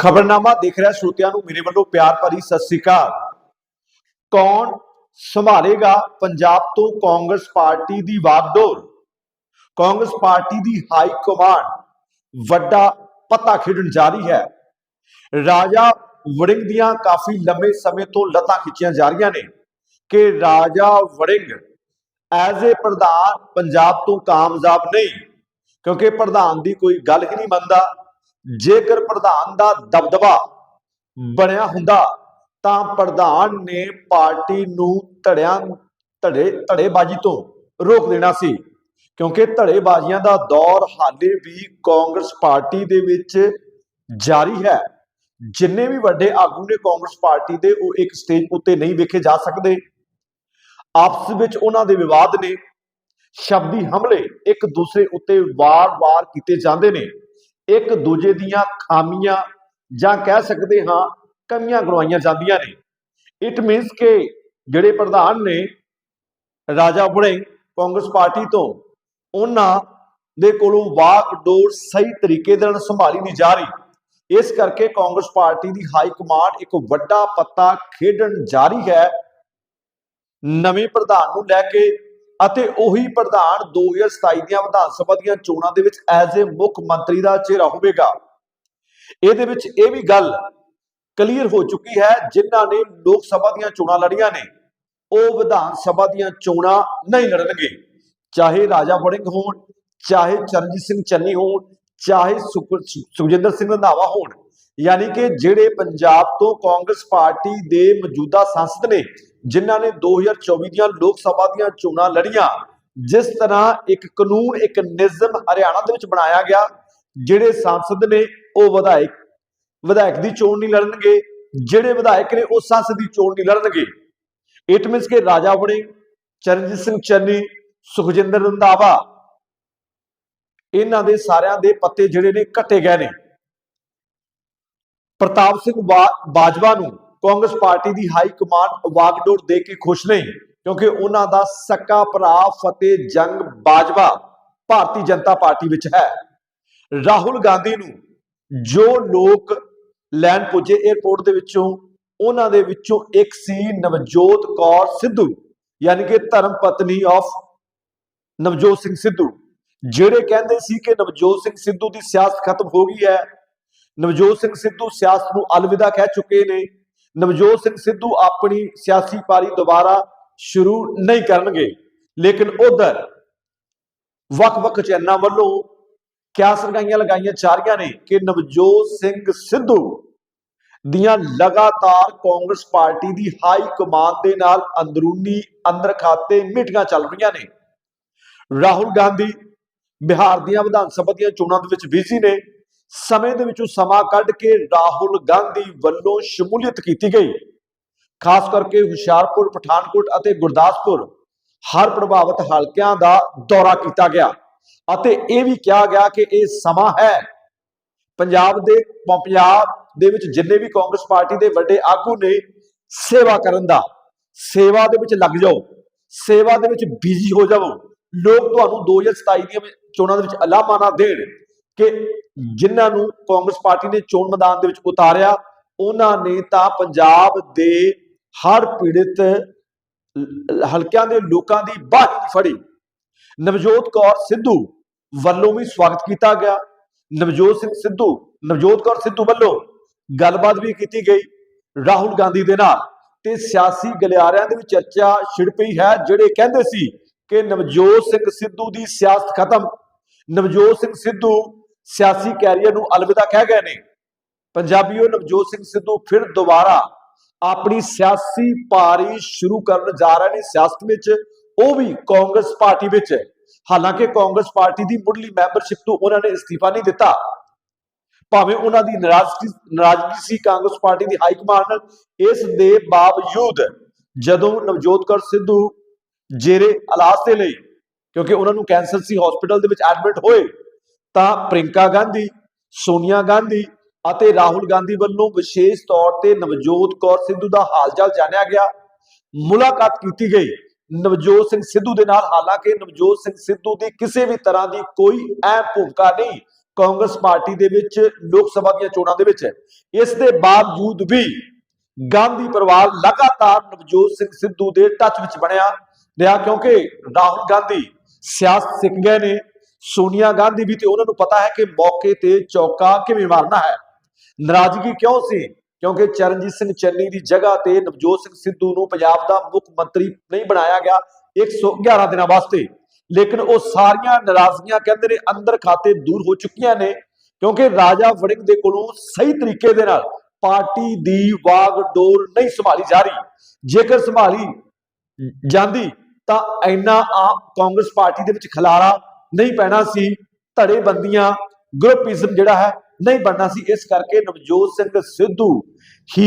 ਖਬਰਨਾਮਾ ਦੇਖ ਰਿਹਾ ਸਰੋਤਿਆਂ ਨੂੰ ਮੇਰੇ ਵੱਲੋਂ ਪਿਆਰ ਭਰੀ ਸਤਿ ਸ੍ਰੀ ਅਕਾਲ। ਕੌਣ ਸੰਭਾਲੇਗਾ ਪੰਜਾਬ ਤੋਂ ਕਾਂਗਰਸ ਪਾਰਟੀ ਦੀ ਵਾਗਡੋਰ? ਕਾਂਗਰਸ ਪਾਰਟੀ ਦੀ ਹਾਈ ਕਮਾਂਡ ਵੱਡਾ ਪਤਾ ਖੇਡਣ ਜਾਰੀ ਹੈ। ਰਾਜਾ ਵੜਿੰਗ ਦੀਆਂ ਕਾਫੀ ਲੰਮੇ ਸਮੇਂ ਤੋਂ ਲੱਤਾਂ ਖਿੱਚੀਆਂ ਜਾ ਰਹੀਆਂ ਨੇ ਕਿ ਰਾਜਾ ਵੜਿੰਗ ਐਜ਼ ਏ ਪ੍ਰਧਾਨ ਪੰਜਾਬ ਤੋਂ ਕਾਮਯਾਬ ਨਹੀਂ, ਕਿਉਂਕਿ ਪ੍ਰਧਾਨ ਦੀ ਕੋਈ ਗੱਲ ਹੀ ਨਹੀਂ ਮੰਨਦਾ। ਜੇਕਰ ਪ੍ਰਧਾਨ ਦਾ ਦਬਦਬਾ ਬਣਿਆ ਹੁੰਦਾ ਤਾਂ ਪ੍ਰਧਾਨ ਨੇ ਪਾਰਟੀ ਨੂੰ ਧੜਿਆਂ ਧੜੇ ਧੜੇਬਾਜ਼ੀ ਤੋਂ ਰੋਕ ਦੇਣਾ ਸੀ। ਕਿਉਂਕਿ ਧੜੇਬਾਜ਼ੀਆਂ ਦਾ ਦੌਰ ਹਾਲੇ ਵੀ ਕਾਂਗਰਸ ਪਾਰਟੀ ਦੇ ਵਿੱਚ ਜਾਰੀ ਹੈ। ਜਿੰਨੇ ਵੀ ਵੱਡੇ ਆਗੂ ਨੇ ਕਾਂਗਰਸ ਪਾਰਟੀ ਦੇ ਉਹ ਇੱਕ ਸਟੇਜ ਉੱਤੇ ਨਹੀਂ ਵੇਖੇ ਜਾ ਸਕਦੇ। ਆਪਸ ਵਿੱਚ ਉਹਨਾਂ ਦੇ ਵਿਵਾਦ ਨੇ। ਸ਼ਬਦੀ ਹਮਲੇ ਇੱਕ ਦੂਸਰੇ ਉੱਤੇ ਵਾਰ-ਵਾਰ ਕੀਤੇ ਜਾਂਦੇ ਨੇ। ਇੱਕ ਦੂਜੇ ਦੀਆਂ ਖਾਮੀਆਂ ਜਾਂ ਕਹਿ ਸਕਦੇ ਹਾਂ ਕਮੀਆਂ ਗਣਵਾਈਆਂ ਜਾਂਦੀਆਂ ਨੇ। ਇਟ ਮੀਨਸ ਕਿ ਜਿਹੜੇ ਪ੍ਰਧਾਨ ਨੇ ਰਾਜਾ ਬੁੜੇ ਕਾਂਗਰਸ ਪਾਰਟੀ ਤੋਂ, ਉਹਨਾਂ ਦੇ ਕੋਲੋਂ ਵਾਕਡੋਰ ਸਹੀ ਤਰੀਕੇ ਦੇ ਨਾਲ ਸੰਭਾਲੀ ਨਹੀਂ ਜਾ ਰਹੀ। ਇਸ ਕਰਕੇ ਕਾਂਗਰਸ ਪਾਰਟੀ ਦੀ ਹਾਈ ਕਮਾਂਡ ਇੱਕ ਵੱਡਾ ਪੱਤਾ ਖੇਡਣ ਜਾਰੀ ਹੈ। ਨਵੇਂ ਪ੍ਰਧਾਨ ਨੂੰ ਲੈ ਕੇ ਅਤੇ ਉਹੀ ਪ੍ਰਧਾਨ 2027 ਦੀਆਂ ਵਿਧਾਨ ਸਭਾ ਦੀਆਂ ਚੋਣਾਂ ਦੇ ਵਿੱਚ ਐਜ਼ ਏ ਮੁੱਖ ਮੰਤਰੀ ਦਾ ਚਿਹਰਾ ਹੋਵੇਗਾ। ਇਹਦੇ ਵਿੱਚ ਇਹ ਵੀ ਗੱਲ ਕਲੀਅਰ ਹੋ ਚੁੱਕੀ ਹੈ, ਜਿਨ੍ਹਾਂ ਨੇ ਲੋਕ ਸਭਾ ਦੀਆਂ ਚੋਣਾਂ ਲੜੀਆਂ ਨੇ, ਉਹ ਵਿਧਾਨ ਸਭਾ ਦੀਆਂ ਚੋਣਾਂ ਨਹੀਂ ਲੜਨਗੇ। ਚਾਹੇ ਰਾਜਾ ਵੜਿੰਗ ਹੋਣ, ਚਾਹੇ ਚਰਨਜੀਤ ਸਿੰਘ ਚੰਨੀ ਹੋਣ, ਚਾਹੇ ਸੁਖ- ਸੁਖਜਿੰਦਰ ਸਿੰਘ ਰੰਧਾਵਾ ਹੋਣ। ਯਾਨੀ ਕਿ ਜਿਹੜੇ ਪੰਜਾਬ ਤੋਂ ਕਾਂਗਰਸ ਪਾਰਟੀ ਦੇ ਮੌਜੂਦਾ ਸੰਸਦ ਨੇ, ਜਿਨ੍ਹਾਂ ਨੇ 2024 ਦੀਆਂ ਲੋਕ ਸਭਾ ਦੀਆਂ ਚੋਣਾਂ ਲੜੀਆਂ, ਜਿਸ ਤਰ੍ਹਾਂ ਇੱਕ ਕਾਨੂੰਨ, ਇੱਕ ਨਿਯਮ ਹਰਿਆਣਾ ਦੇ ਵਿੱਚ ਬਣਾਇਆ ਗਿਆ, ਜਿਹੜੇ ਸੰਸਦ ਨੇ ਉਹ ਵਿਧਾਇਕ ਵਿਧਾਇਕ ਦੀ ਚੋਣ ਨਹੀਂ ਲੜਨਗੇ, ਜਿਹੜੇ ਵਿਧਾਇਕ ਨੇ ਉਹ ਸੰਸਦ ਦੀ ਚੋਣ ਨਹੀਂ ਲੜਨਗੇ। ਇਟ ਮੀਨਸ ਕਿ ਰਾਜਾ ਬਣੇ ਚਰਨਜੀਤ ਸਿੰਘ ਚੰਨੀ, ਸੁਖਜਿੰਦਰ ਰੰਧਾਵਾ, ਇਹਨਾਂ ਦੇ ਸਾਰਿਆਂ ਦੇ ਪੱਤੇ ਜਿਹੜੇ ਨੇ ਕੱਟੇ ਗਏ ਨੇ। ਪ੍ਰਤਾਪ ਸਿੰਘ ਬਾਜਵਾ ਨੂੰ ਕਾਂਗਰਸ ਪਾਰਟੀ ਦੀ ਹਾਈ ਕਮਾਂਡ ਵਾਕਡੋਰ ਦੇ ਕੇ ਖੁਸ਼ ਨਹੀਂ, ਕਿਉਂਕਿ ਉਹਨਾਂ ਦਾ ਸਕਾ ਭਰਾ ਫਤਿਹ ਜੰਗ ਬਾਜਵਾ ਭਾਰਤੀ ਜਨਤਾ ਪਾਰਟੀ ਵਿੱਚ ਹੈ। ਰਾਹੁਲ ਗਾਂਧੀ ਨੂੰ ਜੋ ਲੋਕ ਲੈਣ ਪੁੱਜੇ 에ਅਰਪੋਰਟ ਦੇ ਵਿੱਚੋਂ, ਉਹਨਾਂ ਦੇ ਵਿੱਚੋਂ ਇੱਕ ਸੀ ਨਵਜੋਤ ਕੌਰ ਸਿੱਧੂ, ਯਾਨੀ ਕਿ ਧਰਮ ਪਤਨੀ ਆਫ ਨਵਜੋਤ ਸਿੰਘ ਸਿੱਧੂ, ਜਿਹੜੇ ਕਹਿੰਦੇ ਸੀ ਕਿ ਨਵਜੋਤ ਸਿੰਘ ਸਿੱਧੂ ਦੀ ਸਿਆਸਤ ਖਤਮ ਹੋ ਗਈ ਹੈ ਨਵਜੋਤ ਸਿੰਘ ਸਿੱਧੂ ਸਿਆਸਤ ਨੂੰ ਅਲਵਿਦਾ ਕਹਿ ਚੁੱਕੇ ਨੇ। ਨਵਜੋਤ ਸਿੰਘ ਸਿੱਧੂ ਆਪਣੀ ਸਿਆਸੀ ਪਾਰੀ ਦੁਬਾਰਾ ਸ਼ੁਰੂ ਨਹੀਂ ਕਰਨਗੇ। ਲੇਕਿਨ ਉਧਰ ਵੱਖ-ਵੱਖ ਚੈਨਾਂ ਵੱਲੋਂ ਕਿਆ ਸਰਗਾਈਆਂ ਲਗਾਈਆਂ ਜਾ ਰਹੀਆਂ ਨੇ ਕਿ ਨਵਜੋਤ ਸਿੰਘ ਸਿੱਧੂ ਦੀਆਂ ਲਗਾਤਾਰ ਕਾਂਗਰਸ ਪਾਰਟੀ ਦੀ ਹਾਈ ਕਮਾਂਡ ਦੇ ਨਾਲ ਅੰਦਰੂਨੀ ਅੰਦਰ ਖਾਤੇ ਮੀਟਿੰਗਾਂ ਚੱਲ ਰਹੀਆਂ ਨੇ। ਰਾਹੁਲ ਗਾਂਧੀ ਬਿਹਾਰ ਦੀਆਂ ਵਿਧਾਨ ਸਭਾ ਦੀਆਂ ਚੋਣਾਂ ਦੇ ਵਿੱਚ ਬਿਜ਼ੀ ਨੇ। ਸਮੇਂ ਦੇ ਵਿੱਚੋਂ ਸਮਾਂ ਕੱਢ ਕੇ ਰਾਹੁਲ ਗਾਂਧੀ ਵੱਲੋਂ ਸ਼ਮੂਲੀਅਤ ਕੀਤੀ ਗਈ। ਖਾਸ ਕਰਕੇ ਹੁਸ਼ਿਆਰਪੁਰ, ਪਠਾਨਕੋਟ ਅਤੇ ਗੁਰਦਾਸਪੁਰ ਹਰ ਪ੍ਰਭਾਵਿਤ ਹਲਕਿਆਂ ਦਾ ਦੌਰਾ ਕੀਤਾ ਗਿਆ ਅਤੇ ਇਹ ਵੀ ਕਿਹਾ ਗਿਆ ਕਿ ਇਹ ਸਮਾਂ ਹੈ। ਪੰਜਾਬ ਦੇ ਪੰਜਾਬ ਦੇ ਵਿੱਚ ਜਿੰਨੇ ਵੀ ਕਾਂਗਰਸ ਪਾਰਟੀ ਦੇ ਵੱਡੇ ਆਗੂ ਨੇ ਸੇਵਾ ਕਰਨ ਦਾ, ਸੇਵਾ ਦੇ ਵਿੱਚ ਲੱਗ ਜਾਓ, ਸੇਵਾ ਦੇ ਵਿੱਚ ਬਿਜ਼ੀ ਹੋ ਜਾਵੋ, ਲੋਕ ਤੁਹਾਨੂੰ 2027 ਦੀਆਂ ਚੋਣਾਂ ਦੇ ਵਿੱਚ ਅਲਾਮਾ ਨਾ ਦੇਣ ਕਿ ਜਿਨ੍ਹਾਂ ਨੂੰ ਕਾਂਗਰਸ ਪਾਰਟੀ ਨੇ ਚੋਣ ਮੈਦਾਨ ਦੇ ਵਿੱਚ ਉਤਾਰਿਆ, ਉਹਨਾਂ ਨੇ ਤਾਂ ਪੰਜਾਬ ਦੇ ਹਰ ਪੀੜਿਤ ਹਲਕਿਆਂ ਦੇ ਲੋਕਾਂ ਦੀ ਬਾਹ ਫੜੀ। ਨਵਜੋਤ ਕੌਰ ਸਿੱਧੂ ਵੱਲੋਂ ਵੀ ਸਵਾਗਤ ਕੀਤਾ ਗਿਆ। ਨਵਜੋਤ ਸਿੰਘ ਸਿੱਧੂ, ਨਵਜੋਤ ਕੌਰ ਸਿੱਧੂ ਵੱਲੋਂ ਗੱਲਬਾਤ ਵੀ ਕੀਤੀ ਗਈ ਰਾਹੁਲ ਗਾਂਧੀ ਦੇ ਨਾਲ। ਤੇ ਸਿਆਸੀ ਗਲਿਆਰਿਆਂ ਦੇ ਵਿੱਚ ਚਰਚਾ ਛਿੜ ਪਈ ਹੈ, ਜਿਹੜੇ ਕਹਿੰਦੇ ਸੀ ਕਿ ਨਵਜੋਤ ਸਿੰਘ ਸਿੱਧੂ ਦੀ ਸਿਆਸਤ ਖਤਮ। ਨਵਜੋਤ ਸਿੰਘ ਸਿੱਧੂ ਸਿਆਸੀ ਕੈਰੀਅਰ ਨੂੰ ਅਲਵਿਦਾ ਕਹਿ ਗਏ ਨੇ। ਪੰਜਾਬੀਓ ਨਵਜੋਤ ਸਿੰਘ ਸਿੱਧੂ ਫਿਰ ਦੁਬਾਰਾ ਆਪਣੀ ਸਿਆਸੀ ਪਾਰੀ ਸ਼ੁਰੂ ਕਰਨ ਜਾ ਰਹੇ ਨੇ ਸਿਆਸਤ ਵਿੱਚ। ਉਹ ਵੀ ਕਾਂਗਰਸ ਪਾਰਟੀ ਵਿੱਚ। ਹਾਲਾਂਕਿ ਕਾਂਗਰਸ ਪਾਰਟੀ ਦੀ ਮੁੱਢਲੀ ਮੈਂਬਰਸ਼ਿਪ ਤੋਂ ਉਹਨਾਂ ਨੇ ਅਸਤੀਫਾ ਨਹੀਂ ਦਿੱਤਾ। ਭਾਵੇਂ ਉਹਨਾਂ ਦੀ ਨਾਰਾਜ਼ਗੀ ਨਾਰਾਜ਼ਗੀ ਸੀ ਕਾਂਗਰਸ ਪਾਰਟੀ ਦੀ ਹਾਈ ਕਮਾਂਡ ਨਾਲ ਇਸ ਦੇ ਬਾਵਜੂਦ ਜਦੋਂ ਨਵਜੋਤ ਕੌਰ ਸਿੱਧੂ ਜੇਰੇ ਇਲਾਜ ਦੇ ਲਈ, ਕਿਉਂਕਿ ਉਹਨਾਂ ਨੂੰ ਕੈਂਸਰ ਸੀ, ਹਸਪੀਟਲ ਦੇ ਵਿੱਚ ਐਡਮਿਟ ਹੋਏ ਤਾਂ ਪ੍ਰਿੰਕਾ ਗਾਂਧੀ, ਸੋਨੀਆ ਗਾਂਧੀ ਅਤੇ ਰਾਹੁਲ ਗਾਂਧੀ ਵੱਲੋਂ ਵਿਸ਼ੇਸ਼ ਤੌਰ ਤੇ ਨਵਜੋਤ ਕੌਰ ਸਿੱਧੂ ਦਾ ਹਾਲਚਾਲ ਜਾਣਿਆ ਗਿਆ। ਮੁਲਾਕਾਤ ਕੀਤੀ ਗਈ। ਨਵਜੋਤ ਸਿੰਘ ਸਿੱਧੂ ਦੇ ਨਾਲ ਹਾਲਾਂਕਿ ਨਵਜੋਤ ਸਿੰਘ ਸਿੱਧੂ ਦੀ ਕਿਸੇ ਵੀ ਤਰ੍ਹਾਂ ਦੀ ਕੋਈ ਅਹਿਮ ਭੂਮਿਕਾ ਨਹੀਂ, ਕਾਂਗਰਸ ਪਾਰਟੀ ਦੇ ਵਿੱਚ, ਲੋਕ ਸਭਾ ਦੀਆਂ ਚੋਣਾਂ ਦੇ ਵਿੱਚ। ਹੈ ਇਸ ਦੇ ਬਾਵਜੂਦ ਵੀ ਗਾਂਧੀ ਪਰਿਵਾਰ ਲਗਾਤਾਰ ਨਵਜੋਤ ਸਿੰਘ ਸਿੱਧੂ ਦੇ ਟੱਚ ਵਿੱਚ ਬਣਿਆ ਰਿਹਾ ਕਿਉਂਕਿ ਰਾਹੁਲ ਗਾਂਧੀ ਸਿਆਸਤ ਸਿੱਖ ਗਏ ਨੇ। ਸੋਨੀਆ ਗਾਂਧੀ ਵੀ ਤੇ ਉਹਨਾਂ ਨੂੰ ਪਤਾ ਹੈ ਕਿ ਮੌਕੇ ਤੇ ਚੌਕਾ ਕਿਵੇਂ ਮਾਰਨਾ ਹੈ। ਨਾਰਾਜ਼ਗੀ ਕਿਉਂ ਸੀ? ਕਿਉਂਕਿ ਚਰਨਜੀਤ ਸਿੰਘ ਚੰਨੀ ਦੀ ਜਗ੍ਹਾ ਤੇ ਨਵਜੋਤ ਸਿੰਘ ਸਿੱਧੂ ਨੂੰ ਪੰਜਾਬ ਦਾ ਮੁੱਖ ਮੰਤਰੀ ਨਹੀਂ ਬਣਾਇਆ ਗਿਆ 111 ਦਿਨਾਂ ਵਾਸਤੇ। ਲੇਕਿਨ ਉਹ ਸਾਰੀਆਂ ਨਾਰਾਜ਼ਗੀਆਂ ਕਹਿੰਦੇ ਨੇ ਅੰਦਰ ਖਾਤੇ ਦੂਰ ਹੋ ਚੁੱਕੀਆਂ ਨੇ, ਕਿਉਂਕਿ ਰਾਜਾ ਵੜਿੰਗ ਦੇ ਕੋਲੋਂ ਸਹੀ ਤਰੀਕੇ ਦੇ ਨਾਲ ਪਾਰਟੀ ਦੀ ਵਾਗਡੋਰ ਨਹੀਂ ਸੰਭਾਲੀ ਜਾ ਰਹੀ। ਜੇਕਰ ਸੰਭਾਲੀ ਜਾਂਦੀ ਤਾਂ ਇੰਨਾ ਆਮ ਕਾਂਗਰਸ ਪਾਰਟੀ ਦੇ ਵਿੱਚ ਖਲਾਰਾ ਨਹੀਂ ਪੈਣਾ ਸੀ। ਧੜੇਬੰਦੀਆਂ ਗਰੁੱਪਿਜ਼ਮ ਜਿਹੜਾ ਹੈ, ਨਹੀਂ ਬਣਨਾ ਸੀ। ਇਸ ਕਰਕੇ ਨਵਜੋਤ ਸਿੰਘ ਸਿੱਧੂ ਹੀ